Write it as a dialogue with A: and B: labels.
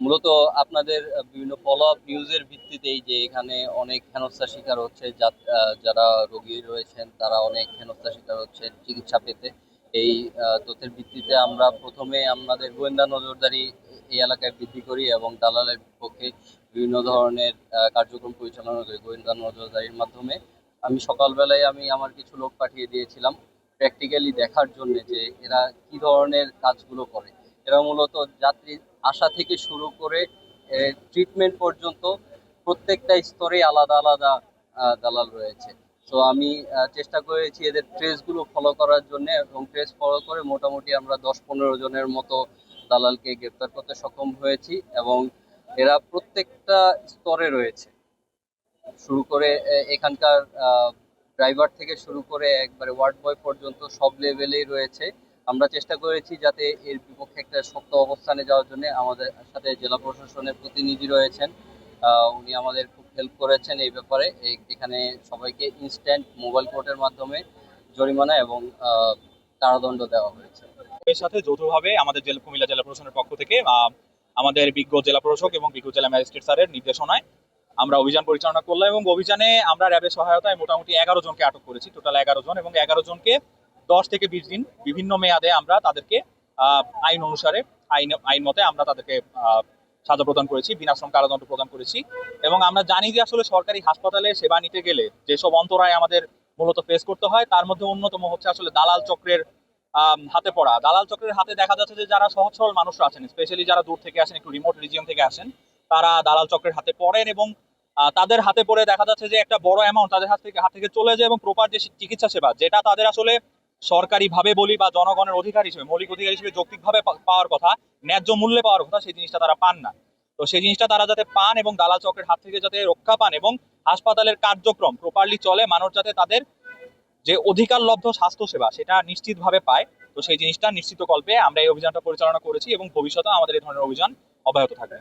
A: মূলত আপনাদের বিভিন্ন ফলো আপ নিউজের ভিত্তিতেই যে এখানে অনেক হেনস্থার শিকার হচ্ছে যারা রোগী রয়েছেন, তারা অনেক হেনস্থার শিকার হচ্ছে চিকিৎসা পেতে। এই তথ্যের ভিত্তিতে আমরা প্রথমে আমাদের গোয়েন্দা নজরদারি এই এলাকায় বৃদ্ধি করি এবং দালালের পক্ষে বিভিন্ন ধরনের কার্যক্রম পরিচালনা করি গোয়েন্দা নজরদারির মাধ্যমে। আমি সকালবেলায় আমি আমার কিছু লোক পাঠিয়ে দিয়েছিলাম প্র্যাকটিক্যালি দেখার জন্য যে এরা কি ধরনের কাজগুলো করে। এরা মূলত যাত্রী আসা থেকে শুরু করে ট্রিটমেন্ট পর্যন্ত প্রত্যেকটা স্তরে আলাদা আলাদা দালাল রয়েছে। তো আমি চেষ্টা করেছি এদের ট্রেসগুলো ফলো করার জন্য এবং ট্রেস ফলো করে মোটামুটি আমরা দশ পনেরো জনের মতো দালালকে গ্রেপ্তার করতে সক্ষম হয়েছি এবং এরা প্রত্যেকটা স্তরে রয়েছে। শুরু করে এখানকার ড্রাইভার থেকে শুরু করে একবারে ওয়ার্ড বয় পর্যন্ত সব লেভেলেই রয়েছে। আমরা চেষ্টা করেছি যাতে এর বিপক্ষে একটা শক্ত অবস্থানে যাওয়ার জন্য আমাদের সাথে জেলা প্রশাসনের প্রতিনিধি রয়েছেন। উনি আমাদের খুব হেল্প করেছেন এই ব্যাপারে। এখানে সবাইকে ইনস্ট্যান্ট মোবাইল কোর্টের মাধ্যমে জরিমানা এবং কারাদণ্ড দেওয়া হয়েছে।
B: এর সাথে যৌথভাবে আমাদের জেলা কুমিল্লা জেলা প্রশাসনের পক্ষ থেকে আমাদের বিজ্ঞ জেলা প্রশাসক এবং বিজ্ঞ জেলা ম্যাজিস্ট্রেট স্যারের নির্দেশনায় আমরা অভিযান পরিচালনা করলাম এবং অভিযানে আমরা র্যাবের সহায়তায় মোটামুটি এগারো জনকে আটক করেছি। টোটাল এগারো জন এবং এগারো জনকে দশ থেকে বিশ দিন বিভিন্ন মেয়াদে আমরা তাদেরকে আইন অনুসারে, আইন আইন মতে আমরা তাদেরকে সাজা প্রদান করেছি বিনাশ্রম কারাদণ্ড প্রদান করেছি। এবং আমরা জানি যে আসলে সরকারি হাসপাতালে সেবা নিতে গেলে যেসব অন্তরায় আমাদের মূলত ফেস করতে হয়, তার মধ্যে অন্যতম হচ্ছে আসলে দালাল চক্রের হাতে পড়া। দালাল চক্রের হাতে দেখা যাচ্ছে যে যারা সহজ সরল মানুষরা আছেন স্পেশালি যারা দূর থেকে আসেন, একটু রিমোট রিজিয়ন থেকে আসেন, তারা দালাল চক্রের হাতে পড়েন এবং তাদের হাতে পড়ে দেখা যাচ্ছে যে একটা বড় অ্যামাউন্ট তাদের হাত থেকে হাত থেকে চলে যায় এবং প্রপার যে চিকিৎসা সেবা, যেটা তাদের আসলে সরকারি ভাবে বলি বা জনগণের অধিকার হিসেবে, মৌলিক অধিকার হিসেবে যৌক্তিকভাবে পাওয়ার কথা, ন্যায্য মূল্যে পাওয়ার কথা, সেই জিনিসটা তারা পান না। তো সেই জিনিসটা তারা যাতে পান এবং দালাল চক্রের হাত থেকে যাতে রক্ষা পান এবং হাসপাতালের কার্যক্রম প্রপারলি চলে, মানুষ যাতে তাদের যে অধিকার লব্ধ স্বাস্থ্য সেবা সেটা নিশ্চিতভাবে পায়। তো সেই জিনিসটা নিশ্চিত কল্পে আমরা এই অভিযানটা পরিচালনা করেছি এবং ভবিষ্যতে আমাদের এই ধরনের অভিযান অব্যাহত থাকবে।